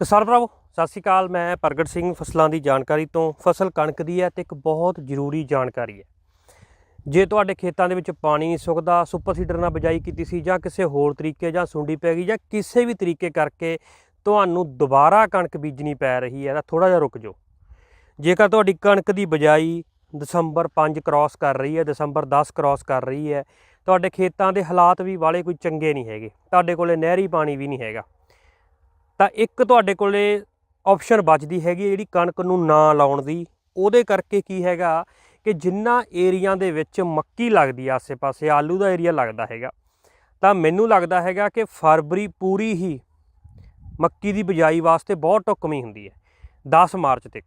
ਕਿਸਾਨ ਭਰਾਵੋ, ਸਤਿ ਸ਼੍ਰੀ ਅਕਾਲ। ਮੈਂ ਪ੍ਰਗਟ ਸਿੰਘ ਫਸਲਾਂ ਦੀ ਜਾਣਕਾਰੀ ਤੋਂ ਫਸਲ ਕਣਕ ਦੀ ਹੈ ਤੇ ਇੱਕ ਬਹੁਤ ਜ਼ਰੂਰੀ ਜਾਣਕਾਰੀ ਹੈ। ਜੇ ਤੁਹਾਡੇ ਖੇਤਾਂ ਦੇ ਵਿੱਚ ਪਾਣੀ ਨਹੀਂ ਸੁੱਕਦਾ, ਸੁਪਰ ਸੀਡਰ ਨਾਲ ਬਿਜਾਈ ਕੀਤੀ ਸੀ ਜਾਂ ਕਿਸੇ ਹੋਰ ਤਰੀਕੇ ਜਾਂ ਸੁੰਡੀ ਪੈ ਗਈ ਜਾਂ ਕਿਸੇ ਵੀ ਤਰੀਕੇ ਕਰਕੇ ਤੁਹਾਨੂੰ ਦੁਬਾਰਾ ਕਣਕ ਬੀਜਣੀ ਪੈ ਰਹੀ ਹੈ, ਤਾਂ ਥੋੜਾ ਜਿਹਾ ਰੁਕ ਜਾਓ। ਜੇਕਰ ਤੁਹਾਡੀ ਕਣਕ ਦੀ ਬਿਜਾਈ ਦਸੰਬਰ 5 ਕ੍ਰਾਸ ਕਰ ਰਹੀ ਹੈ, ਦਸੰਬਰ 10 ਕ੍ਰਾਸ ਕਰ ਰਹੀ ਹੈ, ਤੁਹਾਡੇ ਖੇਤਾਂ ਦੇ ਹਾਲਾਤ ਵੀ ਵਾਲੇ ਕੋਈ ਚੰਗੇ ਨਹੀਂ ਹੈਗੇ। ਤੁਹਾਡੇ ਕੋਲੇ ਨਹਿਰੀ ਪਾਣੀ ਵੀ ਨਹੀਂ ਹੈਗਾ। ਤਾਂ ਇੱਕ ਤੁਹਾਡੇ ਕੋਲੇ ਆਪਸ਼ਨ ਬਚਦੀ ਹੈਗੀ ਜਿਹੜੀ ਕਣਕ ਨੂੰ ਨਾ ਲਾਉਣ ਦੀ। ਉਹਦੇ ਕਰਕੇ ਕੀ ਹੈਗਾ ਕਿ ਜਿੰਨਾ ਏਰੀਆ ਦੇ ਵਿੱਚ ਮੱਕੀ ਲੱਗਦੀ ਆ ਆਸੇ-ਪਾਸੇ, ਆਲੂ ਦਾ ਏਰੀਆ ਲੱਗਦਾ ਹੈਗਾ। ਤਾਂ ਮੈਨੂੰ ਲੱਗਦਾ ਹੈਗਾ ਕਿ ਫਰਵਰੀ ਪੂਰੀ ਹੀ ਮੱਕੀ ਦੀ ਬਿਜਾਈ ਵਾਸਤੇ ਬਹੁਤ ਟੁਕਮੀ ਹੁੰਦੀ ਹੈ 10 ਮਾਰਚ ਤੱਕ।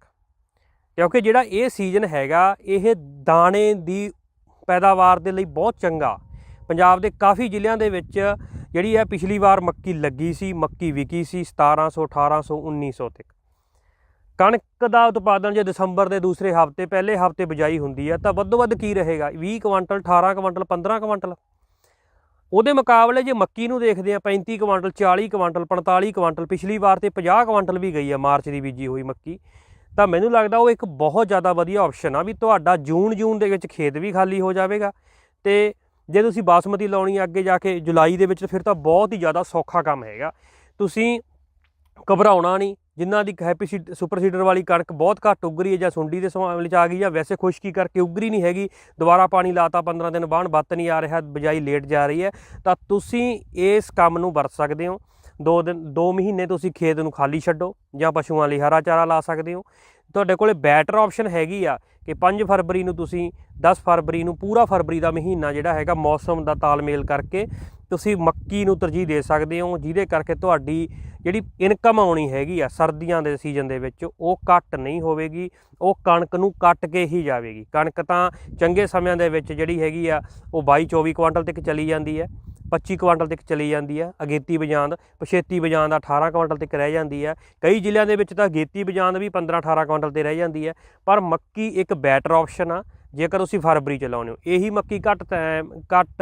ਕਿਉਂਕਿ ਜਿਹੜਾ ਇਹ ਸੀਜ਼ਨ ਹੈਗਾ, ਇਹ ਦਾਣੇ ਦੀ ਪੈਦਾਵਾਰ ਦੇ ਲਈ ਬਹੁਤ ਚੰਗਾ। ਪੰਜਾਬ ਦੇ ਕਾਫੀ ਜ਼ਿਲ੍ਹਿਆਂ ਦੇ ਵਿੱਚ ਜਿਹੜੀ ਹੈ ਪਿਛਲੀ ਵਾਰ ਮੱਕੀ ਲੱਗੀ ਸੀ, ਮੱਕੀ ਵਿਕੀ ਸੀ 1700 1800 1900 ਤੱਕ। ਕਣਕ ਦਾ ਉਤਪਾਦਨ ਜੇ ਦਸੰਬਰ ਦੇ ਦੂਸਰੇ ਹਫ਼ਤੇ, ਪਹਿਲੇ ਹਫ਼ਤੇ ਬਿਜਾਈ ਹੁੰਦੀ ਹੈ, ਤਾਂ ਵੱਧੋ ਵੱਧ ਕੀ ਰਹੇਗਾ? 20 ਕੁਇੰਟਲ 18 ਕੁਇੰਟਲ 15 ਕੁਇੰਟਲ ਉਹਦੇ ਮੁਕਾਬਲੇ ਜੇ ਮੱਕੀ ਨੂੰ ਦੇਖਦੇ ਆ 35 ਕੁਇੰਟਲ 40 ਕੁਇੰਟਲ 45 ਕੁਇੰਟਲ ਪਿਛਲੀ ਵਾਰ ਤੇ 50 ਕੁਇੰਟਲ ਵੀ ਗਈ ਆ ਮਾਰਚ ਦੀ ਬੀਜੀ ਹੋਈ ਮੱਕੀ, ਤਾਂ ਮੈਨੂੰ ਲੱਗਦਾ ਉਹ ਇੱਕ ਬਹੁਤ ਜ਼ਿਆਦਾ ਵਧੀਆ ਆਪਸ਼ਨ ਆ ਵੀ ਤੁਹਾਡਾ ਜੂਨ ਜੂਨ ਦੇ ਵਿੱਚ ਖੇਤ ਵੀ ਖਾਲੀ ਹੋ ਜਾਵੇਗਾ ਤੇ ਜੇ ਤੁਸੀਂ ਬਾਸਮਤੀ ਲਾਉਣੀ ਆ ਅੱਗੇ ਜਾ ਕੇ ਜੁਲਾਈ ਦੇ ਵਿੱਚ, ਫਿਰ ਤਾਂ ਬਹੁਤ ਹੀ ਜ਼ਿਆਦਾ ਸੌਖਾ ਕੰਮ ਹੈਗਾ। ਤੁਸੀਂ ਘਬਰਾਉਣਾ ਨਹੀਂ ਜਿਨ੍ਹਾਂ ਦੀ ਹੈਪੀ ਸੀਡ, ਸੁਪਰ ਸੀਡਰ ਵਾਲੀ ਕਣਕ ਬਹੁਤ ਘੱਟ ਉੱਗ ਰਹੀ ਹੈ ਜਾਂ ਸੁੰਡੀ ਦੇ ਮਾਮਲੇ 'ਚ ਆ ਗਈ, ਜਾਂ ਵੈਸੇ ਖੁਸ਼ਕੀ ਕਰਕੇ ਉੱਗਰੀ ਨਹੀਂ ਹੈਗੀ, ਦੁਬਾਰਾ ਪਾਣੀ ਲਾਤਾ 15 ਦਿਨ ਬਾਅਦ ਬੱਤ ਨਹੀਂ ਆ ਰਿਹਾ, ਬਜਾਈ ਲੇਟ ਜਾ ਰਹੀ ਹੈ, ਤਾਂ ਤੁਸੀਂ ਇਸ ਕੰਮ ਨੂੰ ਵਰਤ ਸਕਦੇ ਹੋ। ਦੋ ਦਿਨ, ਦੋ ਮਹੀਨੇ ਤੁਸੀਂ ਖੇਤ ਨੂੰ ਖਾਲੀ ਛੱਡੋ, ਜਾਂ ਪਸ਼ੂਆਂ ਲਈ ਹਰਾ ਚਾਰਾ ਲਾ ਸਕਦੇ ਹੋ। ਤੁਹਾਡੇ ਕੋਲੇ ਬੈਟਰ ਆਪਸ਼ਨ ਹੈਗੀ ਆ ਕਿ 5 ਫਰਵਰੀ ਨੂੰ ਤੁਸੀਂ 10 ਫਰਵਰੀ ਨੂੰ ਪੂਰਾ ਫਰਵਰੀ ਦਾ ਮਹੀਨਾ ਜਿਹੜਾ ਹੈਗਾ ਮੌਸਮ ਦਾ ਤਾਲਮੇਲ ਕਰਕੇ ਤੁਸੀਂ ਮੱਕੀ ਨੂੰ ਤਰਜੀਹ ਦੇ ਸਕਦੇ ਹੋ, ਜਿਹਦੇ ਕਰਕੇ ਤੁਹਾਡੀ ਜਿਹੜੀ ਇਨਕਮ ਆਉਣੀ ਹੈਗੀ ਆ ਸਰਦੀਆਂ ਦੇ ਸੀਜ਼ਨ ਦੇ ਵਿੱਚ, ਉਹ ਘੱਟ ਨਹੀਂ ਹੋਵੇਗੀ, ਉਹ ਕਣਕ ਨੂੰ ਕੱਟ ਕੇ ਹੀ ਜਾਵੇਗੀ। ਕਣਕ ਤਾਂ ਚੰਗੇ ਸਮਿਆਂ ਦੇ ਵਿੱਚ ਜਿਹੜੀ ਹੈਗੀ ਆ, ਉਹ 22 24 ਕੁਇੰਟਲ ਤੱਕ ਚਲੀ ਜਾਂਦੀ ਹੈ। 25 ਕੁਆਂਟਲ ਤੱਕ ਚਲੀ ਜਾਂਦੀ ਹੈ ਅਗੇਤੀ ਬਜਾਂਦ, ਪਛੇਤੀ ਬਜਾਂਦ 18 ਕੁਆਂਟਲ ਤੱਕ ਰਹਿ ਜਾਂਦੀ ਹੈ ਕਈ ਜ਼ਿਲ੍ਹਿਆਂ ਦੇ ਵਿੱਚ ਤਾਂ ਅਗੇਤੀ ਬਜਾਂਦ ਵੀ 15 18 ਕੁਆਂਟਲ ਤੇ ਰਹਿ ਜਾਂਦੀ ਹੈ ਪਰ ਮੱਕੀ ਇੱਕ ਬੈਟਰ ਆਪਸ਼ਨ ਆ, ਜੇਕਰ ਤੁਸੀਂ ਫਰਵਰੀ ਚ ਲਾਉਂਦੇ ਹੋ। ਇਹੀ ਮੱਕੀ ਘੱਟ ਟਾਈਮ ਘੱਟ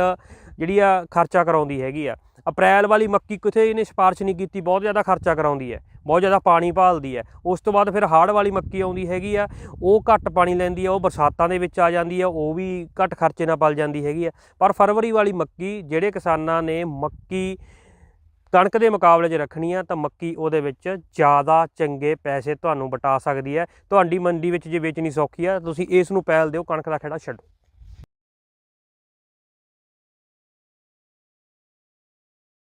ਜਿਹੜੀ ਆ ਖਰਚਾ ਕਰਾਉਂਦੀ ਹੈਗੀ ਆ। ਅਪ੍ਰੈਲ ਵਾਲੀ ਮੱਕੀ ਕਿਥੇ ਇਹਨੇ ਸਿਫਾਰਿਸ਼ ਨਹੀਂ ਕੀਤੀ, ਬਹੁਤ ਜ਼ਿਆਦਾ ਖਰਚਾ ਕਰਾਉਂਦੀ ਹੈ, ਬਹੁਤ ਜ਼ਿਆਦਾ ਪਾਣੀ ਭਾਲਦੀ ਹੈ। ਉਸ ਤੋਂ ਬਾਅਦ ਫਿਰ ਹਾੜ ਵਾਲੀ ਮੱਕੀ ਆਉਂਦੀ ਹੈਗੀ ਆ, ਉਹ ਘੱਟ ਪਾਣੀ ਲੈਂਦੀ ਆ, ਉਹ ਬਰਸਾਤਾਂ ਦੇ ਵਿੱਚ ਆ ਜਾਂਦੀ ਆ, ਉਹ ਵੀ ਘੱਟ ਖਰਚੇ ਨਾਲ ਪਲ ਜਾਂਦੀ ਹੈਗੀ ਆ। ਪਰ ਫਰਵਰੀ ਵਾਲੀ ਮੱਕੀ, ਜਿਹੜੇ ਕਿਸਾਨਾਂ ਨੇ ਮੱਕੀ ਕਣਕ ਦੇ ਮੁਕਾਬਲੇ 'ਚ ਰੱਖਣੀ ਆ, ਤਾਂ ਮੱਕੀ ਉਹਦੇ ਵਿੱਚ ਜ਼ਿਆਦਾ ਚੰਗੇ ਪੈਸੇ ਤੁਹਾਨੂੰ ਬਟਾ ਸਕਦੀ ਹੈ। ਤੁਹਾਡੀ ਮੰਡੀ ਵਿੱਚ ਜੇ ਵੇਚਣੀ ਸੌਖੀ ਆ, ਤੁਸੀਂ ਇਸ ਨੂੰ ਪਹਿਲ ਦਿਓ, ਕਣਕ ਦਾ ਖੇੜਾ ਛੱਡੋ।